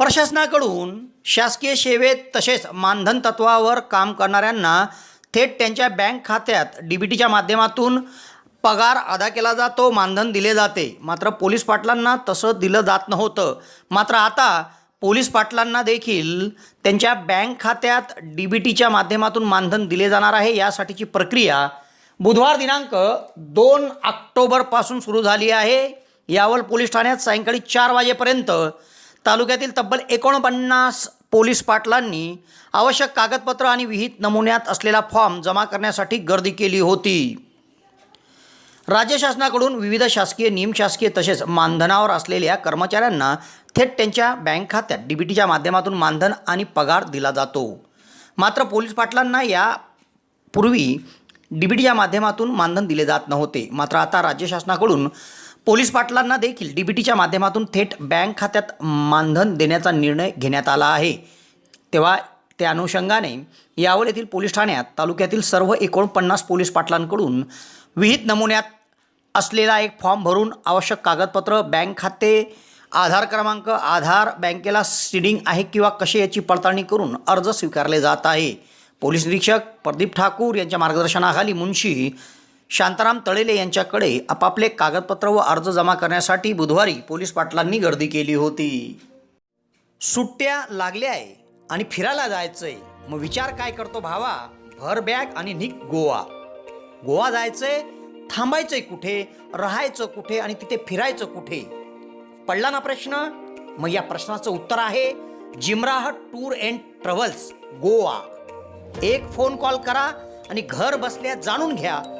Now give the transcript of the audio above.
प्रशासनाकडून शासकीय सेवेत तसेच मानधन तत्वावर काम करणाऱ्यांना थेट त्यांच्या बँक खात्यात डी बी टीच्या माध्यमातून पगार अदा केला जातो मानधन दिले जाते. मात्र पोलीस पाटलांना तसं दिलं जात नव्हतं. मात्र आता पोलीस पाटलांना देखील त्यांच्या बँक खात्यात डी बी टीच्या माध्यमातून मानधन दिले जाणार आहे यासाठीची प्रक्रिया बुधवार दिनांक दोन ऑक्टोबरपासून सुरू झाली आहे. यावल पोलीस ठाण्यात सायंकाळी चार वाजेपर्यंत तालुक्यातील तब्बल एकोणपन्नास पोलीस पाटलांनी आवश्यक कागदपत्र आणि विहित नमुन्यात असलेला फॉर्म जमा करण्यासाठी गर्दी केली होती. राज्य शासनाकडून विविध शासकीय निमशासकीय तसेच मानधनावर असलेल्या कर्मचाऱ्यांना थेट त्यांच्या बँक खात्यात डी बी टीच्या माध्यमातून मानधन आणि पगार दिला जातो. मात्र पोलीस पाटलांना या पूर्वी डी बी टीच्या माध्यमातून मानधन दिले जात नव्हते. मात्र आता राज्य शासनाकडून पोलीस पाटलांना देखील डी बी टीच्या माध्यमातून थेट बँक खात्यात मानधन देण्याचा निर्णय घेण्यात आला आहे. तेव्हा त्या अनुषंगाने यावल येथील पोलीस ठाण्यात तालुक्यातील सर्व एकोणपन्नास पोलीस पाटलांकडून विहित नमुन्यात असलेला एक फॉर्म भरून आवश्यक कागदपत्र बँक खाते आधार क्रमांक आधार बँकेला सीडिंग आहे किंवा कसे याची पडताळणी करून अर्ज स्वीकारले जात आहे. पोलीस निरीक्षक प्रदीप ठाकूर यांच्या मार्गदर्शनाखाली मुन्शी शांताराम तळेले यांच्याकडे आपापले कागदपत्र व अर्ज जमा करण्यासाठी बुधवारी पोलीस पाटलांनी गर्दी केली होती. सुट्ट्या लागल्या आहे आणि फिरायला जायचंय. मग विचार काय करतो भावा? भर बॅग आणि निक गोवा. गोवा जायचंय थांबायचंय कुठे? राहायचं कुठे आणि तिथे फिरायचं कुठे? पडला ना प्रश्न? मग या प्रश्नाचं उत्तर आहे जिमराह टूर अँड ट्रॅव्हल्स गोवा. एक फोन कॉल करा आणि घर बसल्या जाणून घ्या.